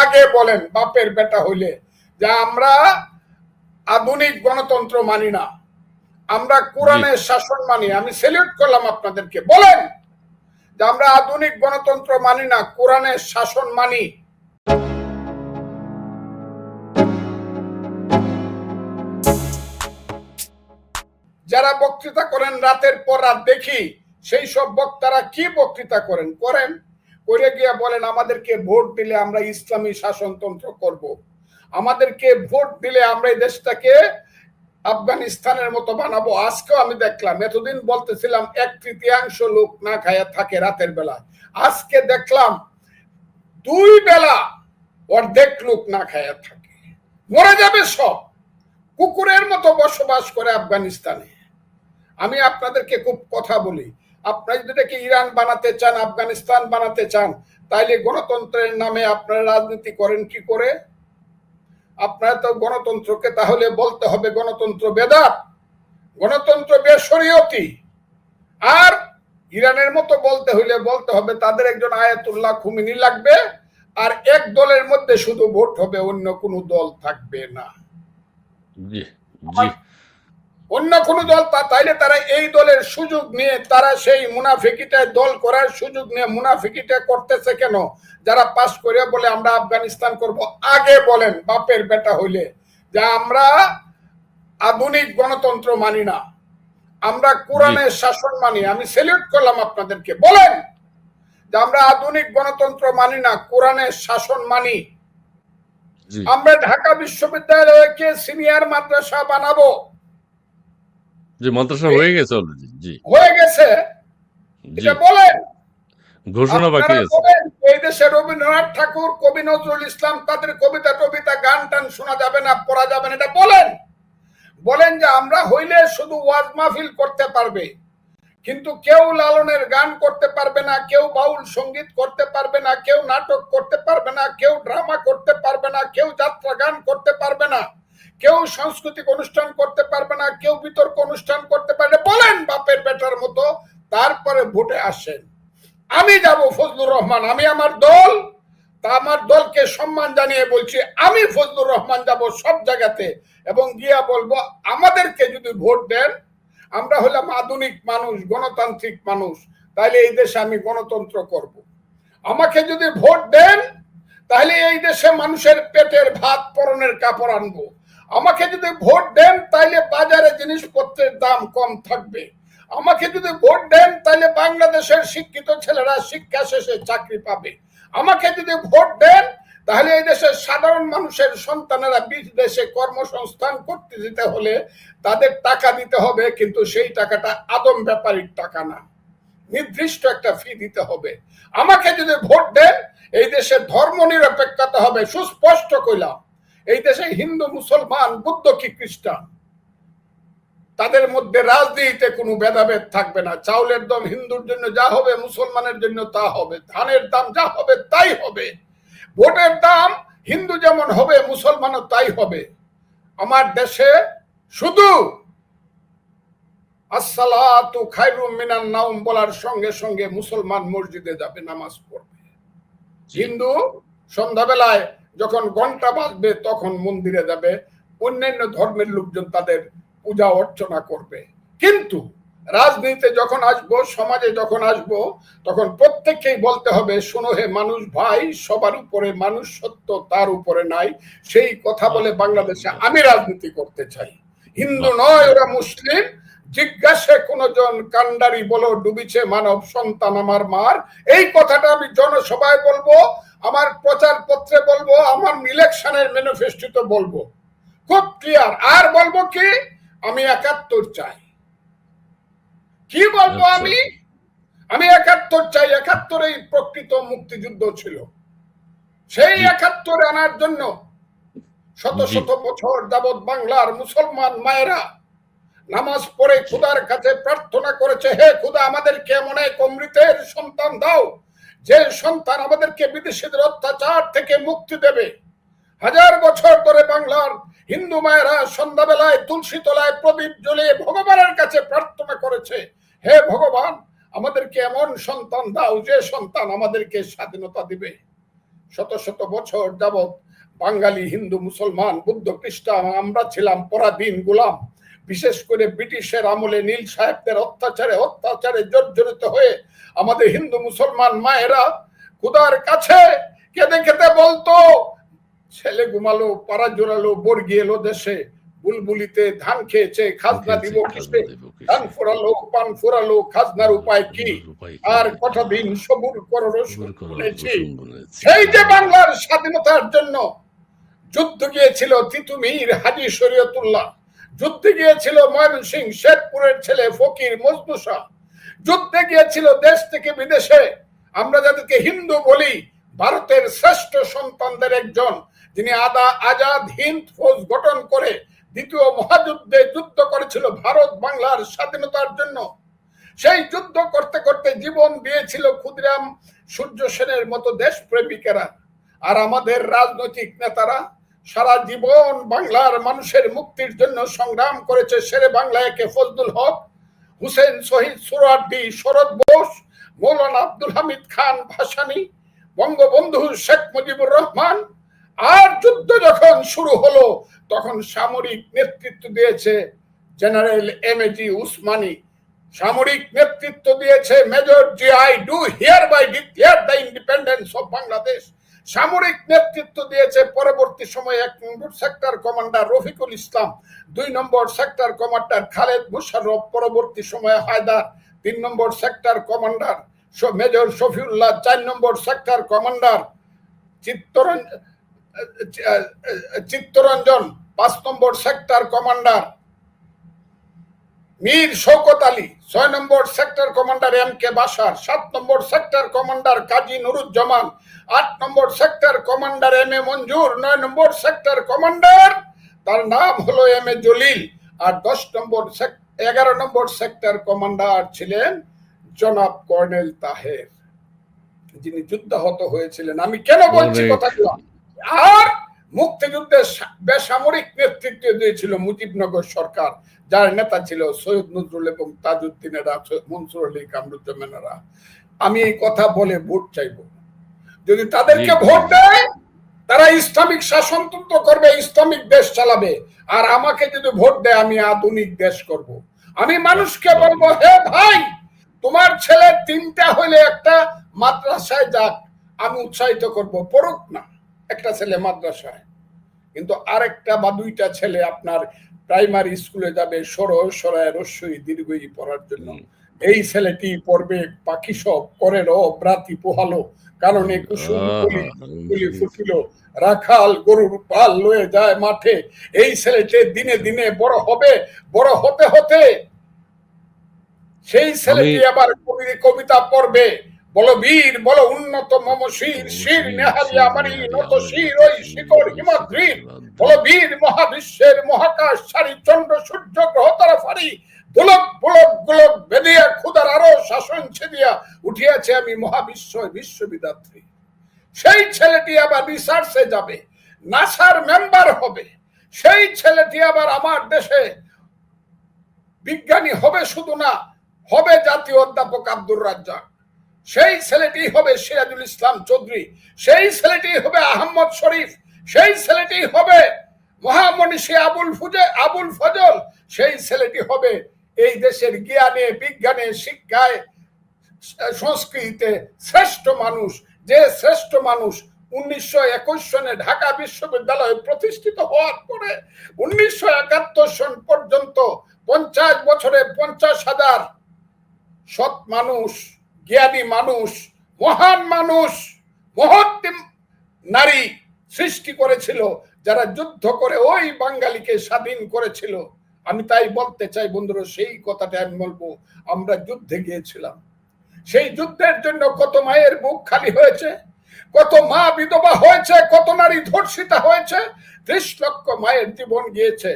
আগে বলেন বাপের বেটা হইলে যে আমরা আধুনিক গণতন্ত্র মানি না আমরা কোরআনের শাসন মানি আমি সেলিউট করলাম আপনাদেরকে বলেন যে আমরা আধুনিক গণতন্ত্র মানি না কোরআনের শাসন মানি। যারা বক্তৃতা করেন রাতের পর রাত দেখি সেই সব বক্তারা কি বক্তৃতা করেন? করেন করে গিয়ে বলেন, আমাদেরকে ভোট দিলে আমরা ইসলামী শাসনতন্ত্র করব। আমাদেরকে ভোট দিলে আমরা এই দেশটাকে আফগানিস্তানের মতো বানাবো। আজকেও আমি দেখলাম, এতদিন বলতেছিলাম, এক তৃতীয়াংশ লোক না খায়া থাকে রাতের বেলা। আজকে দেখলাম, দুই বেলা অর্ধেক লোক না খায়া থাকে। মরে যাবে সব। কুকুরের মতো বসবাস করে আফগানিস্তানে। আমি আপনাদেরকে খুব কথা বলি আপনারা যদি এটাকে ইরান বানাতে চান আফগানিস্তান বানাতে চান তাইলে গণতন্ত্রের নামে আপনারা রাজনীতি করেন কি করে? আপনারা তো গণতন্ত্রকে তাহলে বলতে হবে গণতন্ত্র বেদাত গণতন্ত্র বেশরীয়তি। আর ইরানের মতো বলতে হইলে বলতে হবে তাদের একজন আয়াতুল্লাহ খুমিনি লাগবে আর এক দলের মধ্যে শুধু ভোট হবে অন্য কোনো দল থাকবে না। জি জি। অন্য কোন দল তা তাইলে তারা এই দলের সুযোগ নিয়ে তারা সেই মুনাফিকিটায় দল করার সুযোগ নিয়ে মুনাফিকিটা করতেছে কেন? যারা পাস করে বলে আমরা আফগানিস্তান করব। আগে বলেন বাপের বেটা হইলে। যে আমরা আধুনিক গণতন্ত্র মানি না। আমরা কোরআনের শাসন মানি। আমি সেলিউট করলাম আপনাদেরকে। বলেন যে আমরা আধুনিক গণতন্ত্র মানি না কোরআনের শাসন মানি। আমরা ঢাকা বিশ্ববিদ্যালয়কে সিনিয়র মাদ্রাসা বানাবো? জি মাদ্রাসা হয়ে গেছে অলরেডি জি। হয়ে গেছে। এটা বলেন। ঘোষণা বাকি আছে। এই দেশে রবীন্দ্রনাথ ঠাকুর কবি নজরুল ইসলাম তাদের কবিতা টবিতা গান টান শোনা যাবে না পড়া যাবে না এটা বলেন। বলেন যে আমরা হইলে শুধু ওয়াজ মাহফিল করতে পারবে কিন্তু কেউ লালনের গান করতে পারবে না কেউ বাউল সংগীত করতে পারবে না কেউ নাটক করতে পারবে না কেউ ড্রামা করতে পারবে না কেউ যাত্রা গান করতে পারবে না। কেউ সাংস্কৃতিক অনুষ্ঠান করতে পারবে না, কেউ বিতর্ক অনুষ্ঠান করতে পারবে। বলেন বাপের বেটার মতো, তারপরে ভোটে আসেন আমি যাব ফজলুর রহমান, আমি আমার দল, তা আমার দলকে সম্মান জানিয়ে বলছি, আমি ফজলুর রহমান যাব সব জায়গাতে এবং গিয়া বলব, আমাদেরকে যদি ভোট দেন, আমরা হলাম আধুনিক মানুষ, গণতান্ত্রিক মানুষ তাহলে এই দেশে আমি গণতন্ত্র করব। আমাকে যদি ভোট দেন তাহলে এই দেশে মানুষের পেটের ভাত পরনের কাপড় আনব আমাকে যদি ভোট দেন তাহলে বাজারে জিনিসপত্রের দাম কম থাকবে। আমাকে যদি ভোট দেন তাহলে বাংলাদেশের শিক্ষিত ছেলেরা শিক্ষা শেষে চাকরি পাবে। আমাকে যদি ভোট দেন, তাহলে এই দেশের সাধারণ মানুষের সন্তানেরা বিশ দেশে কর্মসংস্থান করতে দিতে হলে তাদের টাকা দিতে হবে, কিন্তু সেই টাকাটা আদম ব্যাপারীর টাকা না। নির্দিষ্ট একটা ফি দিতে হবে। আমাকে যদি ভোট দেন, এই দেশে ধর্ম নিরপেক্ষতা হবে, সুস্পষ্ট কইলাম। এই দেশে হিন্দু মুসলমান বুদ্ধ কি খ্রিস্টান? তাদের মধ্যে রাজনীতিতে কোনো ভেদাভেদ থাকবে না। চাউলের দাম হিন্দুর জন্য যা হবে মুসলমানের জন্য তা হবে। ধানের দাম যা হবে তাই হবে। ভোটের দাম হিন্দু যেমন হবে মুসলমানও তাই হবে। আমার দেশে শুধু আসসালাতু খায়রুম মিনান নাউম বলার সঙ্গে সঙ্গে মুসলমান মসজিদে যাবে নামাজ পড়বে। হিন্দু সন্ধ্যাবেলায় যখন ঘণ্টা বাজবে তখন মন্দিরে যাবে। অন্যান্য ধর্মের লোকজন তাদের পূজা অর্চনা করবে। কিন্তু রাজনীতিতে যখন আসব সমাজে যখন আসব তখন প্রত্যেককেই বলতে হবে শোনো হে মানুষ ভাই সবার উপরে মানুষ সত্য তার উপরে নাই। সেই কথা বলে বাংলাদেশে আমি রাজনীতি করতে চাই। হিন্দু নয় ওরা মুসলিম। জিজ্ঞাসে কোন জন কান্ডারি বলো ডুবিছে মানব সন্তান আমার মার। এই কথাটা আমি জনসভায় বলব আমার প্রচার পত্রে বলব আমার ইলেকশনের ম্যানিফেস্টোতে বলব। খুব ক্লিয়ার আর বলব কি? আমি একাত্তর চাই। কি বলব আচ্ছা। আমি? আমি একাত্তর চাই। একাত্তরেই প্রকৃত মুক্তিযুদ্ধ ছিল। সেই। একাত্তর আনার জন্য শত শত বছর যাবৎ বাংলার মুসলমান মায়েরা নামাজ পড়ে খুদার কাছে প্রার্থনা করেছে, হে খুদা, আমাদেরকে এমন এক অমৃতের সন্তান দাও, যে সন্তান আমাদেরকে বিদেশিদের অত্যাচার থেকে মুক্তি দেবে। হাজার বছর ধরে বাংলার হিন্দু মায়েরা সন্ধ্যাবেলায় তুলসী তলায় প্রদীপ জ্বলিয়ে ভগবানের কাছে প্রার্থনা করেছে, হে ভগবান, আমাদেরকে এমন সন্তান দাও, যে সন্তান আমাদেরকে স্বাধীনতা দিবে। শত শত বছর যাবৎ বাঙালি, হিন্দু, মুসলমান, বুদ্ধ, খ্রিস্টান, আমরা ছিলাম পরাধীন গোলাম। বিশেষ করে ব্রিটিশের আমলে নীল সাহেবদের অত্যাচারে অত্যাচারে জর্জরিত হয়ে আমাদের হিন্দু মুসলমান মায়েরা খুদার কাছে কেঁদে কেঁদে বলতো ছেলে ঘুমালো পাড়া জোরালো বর্গি এলো দেশে বুলবুলিতে ধান খেয়েছে খাজনা দিব কিসে? ধান ফোরালো পান ফোরালো খাজনার উপায় কি? আর কটা দিন সবুর করো শুনেছি সেই যে বাংলার স্বাধীনতার জন্য যুদ্ধ গিয়েছিল তিতুমির হাজি শরীয়তুল্লাহ যুদ্ধে গিয়েছিল ময়মনসিং শেরপুরের ছেলে ফকির মজদুসা যুদ্ধে গিয়েছিল দেশ থেকে বিদেশে। আমরা যাদেরকে হিন্দু বলি, ভারতের শ্রেষ্ঠ সন্তানদের একজন, যিনি আদা আজাদ হিন্দ ফৌজ গঠন করে দ্বিতীয় মহাযুদ্ধে যুদ্ধ করেছিল ভারত বাংলার স্বাধীনতার জন্য। সেই যুদ্ধ করতে করতে জীবন দিয়েছিল ক্ষুদিরাম সূর্য সেনের মতো দেশ প্রেমিকেরা আর আমাদের রাজনৈতিক নেতারা সারা জীবন বাংলার মানুষের মুক্তির জন্য সংগ্রাম করেছে শেরে বাংলা একে ফজলুল হক, হুসেন শহীদ সুরার্দি শরৎ বোস, মৌলানা আব্দুল হামিদ খান ভাসানী, বঙ্গবন্ধু শেখ মুজিবুর রহমান। আর যুদ্ধ যখন শুরু হলো, তখন সামরিক নেতৃত্ব দিয়েছে general M A G Osmani. সামরিক নেতৃত্ব দিয়েছে major Zia I do hereby declare the independence of Bangladesh. সামরিক নেতৃত্ব দিয়েছে পরবর্তী সময়ে এক নম্বর সেক্টর কমান্ডার রফিকুল ইসলাম, দুই নম্বর সেক্টর কমান্ডার খালেদ মুশাররফ, পরবর্তী সময়ে হায়দার, তিন নম্বর সেক্টর কমান্ডার মেজর শফিউল্লাহ, চার নম্বর সেক্টর কমান্ডার চিত্তরঞ্জন চিত্তরঞ্জন, পাঁচ নম্বর সেক্টর কমান্ডার মীর শৌকত আলী ছয় নম্বর sector commander M K Basar সাত নম্বর সেক্টর কমান্ডার কাজী নুরুজ্জামান আট নম্বর sector commander M A Manzur নয় নম্বর সেক্টর কমান্ডার তার নাম হলো এম এ জলিল আর দশ নম্বর এগারো নম্বর সেক্টর কমান্ডার ছিলেন জনাব কর্নেল তাহের। যিনি যুদ্ধাহত হয়েছিলেন। আমি কেন বলছি কথাগুলো? আর মুক্তিযুদ্ধে সা- বেসামরিক নেতৃত্ব দিয়েছিল মুজিবনগর সরকার যার নেতা ছিল সৈয়দ নজরুল এবং তাজউদ্দিনেরা মনসুর আলী কামরুজ্জামানেরা। আমি এই কথা বলে ভোট চাইব। যদি তাদেরকে ভোট দেয় তারা ইসলামিক শাসনতন্ত্র করবে ইসলামিক দেশ চালাবে। আর আমাকে যদি ভোট দেয় আমি আধুনিক দেশ করব। আমি মানুষকে বলব হে ভাই তোমার ছেলে তিনটা হলে একটা মাদ্রাসায় যাক আমি উৎসাহিত করব পড়ুক না। একটা ছেলে মাদ্রাসায়। কিন্তু আরেকটা বা দুইটা ছেলে আপনার প্রাইমারি স্কুলে যাবে সর সরায় রস্যই দীর্ঘই পড়ার জন্য। এই ছেলেটি পড়বে পাখি সব করে র ব্রাতি পোহালো কারণে কুসুম ফুটিল রাখাল গরুর পাল লয়ে যায় মাঠে। এই ছেলেটি দিনে দিনে বড় হবে বড় হতে হতে সেই ছেলেটি আবার কবি কবিতা পড়বে। বলো বীর বলো উন্নত মম শির শির নেহারি আমারি নত শির ওই শিকড় হিমাদ্রির বলো বীর মহাবিশ্বের মহাকাশ সারি চন্দ্র সূর্য গ্রহ তারা ফারি। গোলক বেদিয়া ক্ষুদার আরও শাসন ছেদিয়া উঠিয়াছে আমি মহাবিশ্ব বিশ্ববিদাত্রী। সেই ছেলেটি আবার রিসার্চে যাবে নাসার মেম্বার হবে। সেই ছেলেটি আবার আমার দেশে বিজ্ঞানী হবে শুধু না হবে জাতীয় অধ্যাপক আব্দুর রাজ্জাক। সেই ছেলেটি হবে সিরাজুল ইসলাম চৌধুরী, সেই ছেলেটি হবে আহমদ শরীফ, সেই ছেলেটি হবে মহামনীষী আবুল ফুজে, আবুল ফজল, সেই ছেলেটি হবে এই দেশের জ্ঞানে, বিজ্ঞানে, শিক্ষায়, সংস্কৃতিতে শ্রেষ্ঠ মানুষ। যে শ্রেষ্ঠ মানুষ উনিশশো একুশ সনে ঢাকা বিশ্ববিদ্যালয় প্রতিষ্ঠিত হওয়ার পরে উনিশশো একাত্তর সন পর্যন্ত পঞ্চাশ বছরে পঞ্চাশ হাজার সৎ মানুষ জ্ঞানী মানুষ, মহান মানুষ মহৎ নারী সৃষ্টি করেছিল, যারা যুদ্ধ করে ওই বাঙালিকে স্বাধীন করেছিল। আমি তাই বলতে চাই বন্ধুরা, সেই কথাটা আমি বলব, আমরা যুদ্ধে গিয়েছিলাম। সেই যুদ্ধের জন্য কত মায়ের বুক খালি হয়েছে, কত মা বিধবা হয়েছে, কত নারী ধর্ষিতা হয়েছে, ত্রিশ লক্ষ মায়ের জীবন গিয়েছে।